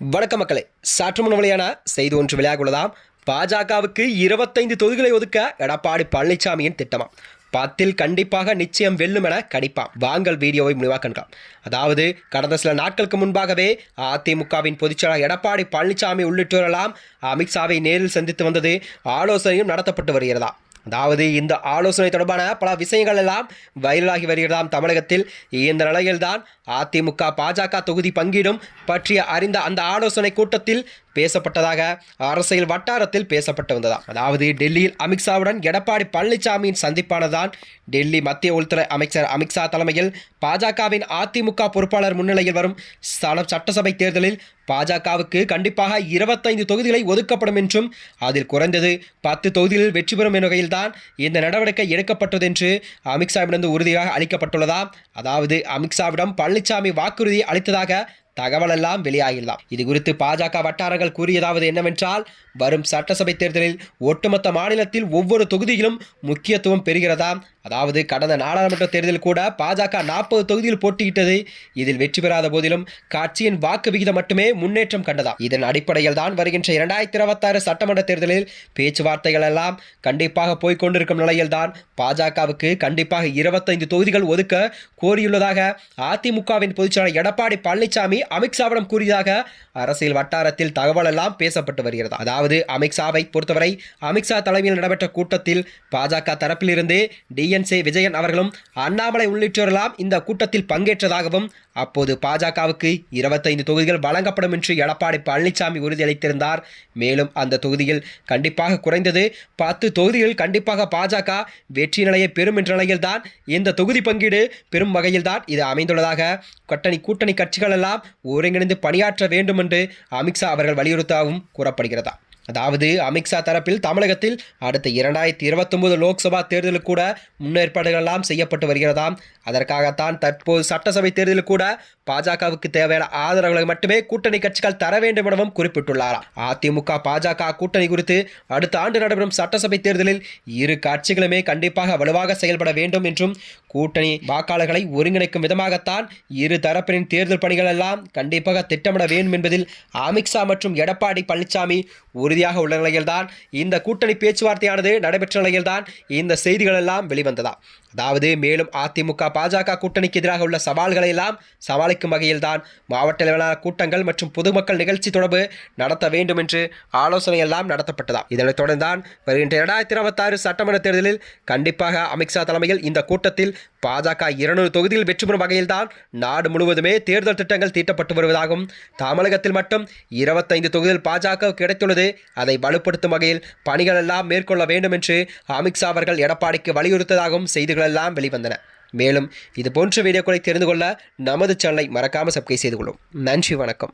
வணக்க மக்களை. சற்று முன் செய்தி ஒன்று வெளியாகுள்ளதாம் பாஜகவுக்கு இருபத்தைந்து தொகுதிகளை ஒதுக்க எடப்பாடி பழனிசாமியின் திட்டமாம். பத்தில் கண்டிப்பாக நிச்சயம் வெல்லும் என கணிப்பாம். வாங்கல் வீடியோவை முடிவாக கண்காம். அதாவது கடந்த சில நாட்களுக்கு முன்பாகவே அதிமுகவின் பொதுச்செயலாளர் எடப்பாடி பழனிசாமி உள்ளிட்டோரெல்லாம் அமித்ஷாவை நேரில் சந்தித்து வந்தது ஆலோசனையும் நடத்தப்பட்டு வருகிறதா அதாவது இந்த ஆலோசனை தொடர்பான பல விஷயங்கள் எல்லாம் வைரலாகி வருகிறதாம் தமிழகத்தில். இந்த நிலையில்தான் அதிமுக பாஜக தொகுதி பங்கீடும் பற்றிய அறிந்த அந்த ஆலோசனை கூட்டத்தில் பேசப்பட்டதாக அரசியல் வட்டாரத்தில் பேசப்பட்டு வந்ததா அதாவது டெல்லியில் அமித்ஷாவுடன் எடப்பாடி பழனிசாமியின் சந்திப்பானதான் டெல்லி மத்திய உள்துறை அமைச்சர் அமித்ஷா தலைமையில் பாஜகவின் அதிமுக பொறுப்பாளர் முன்னிலையில் வரும் சன சட்டசபை தேர்தலில் பாஜகவுக்கு கண்டிப்பாக இருபத்தைந்து தொகுதிகளை ஒதுக்கப்படும் என்றும் அதில் குறைந்தது பத்து தொகுதிகளில் வெற்றி பெறும் என்ற வகையில்தான் இந்த நடவடிக்கை எடுக்கப்பட்டது என்று அமித்ஷாவிடம் உறுதியாக அளிக்கப்பட்டுள்ளதா அதாவது அமித்ஷாவிடம் பழனிசாமி வாக்குறுதி அளித்ததாக தகவல் எல்லாம் வெளியாகிடலாம். இது குறித்து பாஜக வட்டாரங்கள் கூறியதாவது என்னவென்றால் வரும் சட்டசபை தேர்தலில் ஒட்டுமொத்த மாநிலத்தில் ஒவ்வொரு தொகுதியிலும் முக்கியத்துவம் பெறுகிறதா? அதாவது கடந்த நாடாளுமன்ற தேர்தலில் கூட பாஜக நாற்பது தொகுதியில் போட்டியிட்டது. இதில் வெற்றி பெறாத போதிலும் கட்சியின் வாக்கு விகிதம் மட்டுமே முன்னேற்றம் கண்டதா இதன் அடிப்படையில் தான் வருகின்ற இரண்டாயிரத்தி இருபத்தாறு சட்டமன்ற தேர்தலில் பேச்சுவார்த்தைகள் எல்லாம் கண்டிப்பாக போய்கொண்டிருக்கும் நிலையில்தான் பாஜகவுக்கு கண்டிப்பாக இருபத்தைந்து தொகுதிகள் ஒதுக்க கோரியுள்ளதாக அதிமுகவின் பொதுச்செயலாளர் எடப்பாடி பழனிசாமி அமித்ஷாவிடம் கூறியதாக அரசியல் வட்டாரத்தில் தகவல் எல்லாம் பேசப்பட்டு வருகிறது. அதாவது அமித்ஷாவை பொறுத்தவரை அமித்ஷா தலைமையில் நடைபெற்ற கூட்டத்தில் பாஜக தரப்பிலிருந்து டிஎன்சே விஜயன் அவர்களும் அண்ணாமலை உள்ளிட்டோரெல்லாம் இந்த கூட்டத்தில் பங்கேற்றதாகவும் அப்போது பாஜகவுக்கு இருபத்தைந்து தொகுதிகள் வழங்கப்படும் என்று எடப்பாடி பழனிசாமி உறுதியளித்திருந்தார். மேலும் அந்த தொகுதியில் கண்டிப்பாக குறைந்தது பத்து தொகுதிகள் கண்டிப்பாக பாஜக வெற்றி நிலையை பெறும் என்ற நிலையில்தான் இந்த தொகுதி பங்கீடு பெரும் வகையில்தான் இது அமைந்துள்ளதாக கூட்டணி கூட்டணி கட்சிகள் எல்லாம் ஒருங்கிணைந்து பணியாற்ற வேண்டும் என்று அமித்ஷா அவர்கள் வலியுறுத்தவும் கூறப்படுகிறதா? அதாவது அமித்ஷா தரப்பில் தமிழகத்தில் அடுத்த இரண்டாயிரத்தி இருபத்தொன்பது லோக்சபா தேர்தலில் கூட முன்னேற்பாடுகள் எல்லாம் செய்யப்பட்டு வருகிறதாம். அதற்காகத்தான் தற்போது சட்டசபை தேர்தலில் கூட பாஜகவுக்கு தேவையான ஆதரவுகளை மட்டுமே கூட்டணி கட்சிகள் தர வேண்டும் எனவும் குறிப்பிட்டுள்ளாராம். அதிமுக பாஜக கூட்டணி குறித்து அடுத்த ஆண்டு நடைபெறும் சட்டசபை தேர்தலில் இரு கட்சிகளுமே கண்டிப்பாக வலுவாக செயல்பட வேண்டும் என்றும் கூட்டணி வாக்காளர்களை ஒருங்கிணைக்கும் விதமாகத்தான் இரு தரப்பினின் தேர்தல் பணிகள் எல்லாம் கண்டிப்பாக திட்டமிட வேண்டும் என்பதில் அமித்ஷா மற்றும் எடப்பாடி பழனிசாமி உறுதியாக உள்ள நிலையில்தான் இந்த கூட்டணி பேச்சுவார்த்தையானது நடைபெற்ற நிலையில்தான் இந்த செய்திகள் எல்லாம் வெளிவந்ததா. அதாவது மேலும் அதிமுக பாஜக கூட்டணிக்கு எதிராக உள்ள சவால்களை எல்லாம் சமாளிக்கும் வகையில்தான் மாவட்ட அளவிலான கூட்டங்கள் மற்றும் பொதுமக்கள் நிகழ்ச்சி தொடர்பு நடத்த வேண்டும் என்று ஆலோசனை எல்லாம் நடத்தப்பட்டதா? இதனைத் தொடர்ந்தான் வருகின்ற இரண்டாயிரத்தி இருபத்தாறு சட்டமன்ற தேர்தலில் கண்டிப்பாக அமித்ஷா தலைமையில் இந்த கூட்டத்தில் பாஜக இருநூறு தொகுதியில் வெற்றி பெறும் வகையில்தான் நாடு முழுவதுமே தேர்தல் திட்டங்கள் தீட்டப்பட்டு வருவதாகவும் தமிழகத்தில் மட்டும் இருபத்தைந்து தொகுதியில் பாஜக கிடைத்துள்ளது. அதை வலுப்படுத்தும் வகையில் பணிகள் எல்லாம் மேற்கொள்ள வேண்டும் என்று அமித்ஷா அவர்கள் எடப்பாடிக்கு வலியுறுத்ததாகவும் செய்திகள் எல்லாம் வெளிவந்தன. மேலும் இது போன்ற வீடியோக்களை தெரிந்து கொள்ள நமது சேனலை மறக்காமல் சப்ஸ்கிரைப் செய்து கொள்ளும். நன்றி வணக்கம்.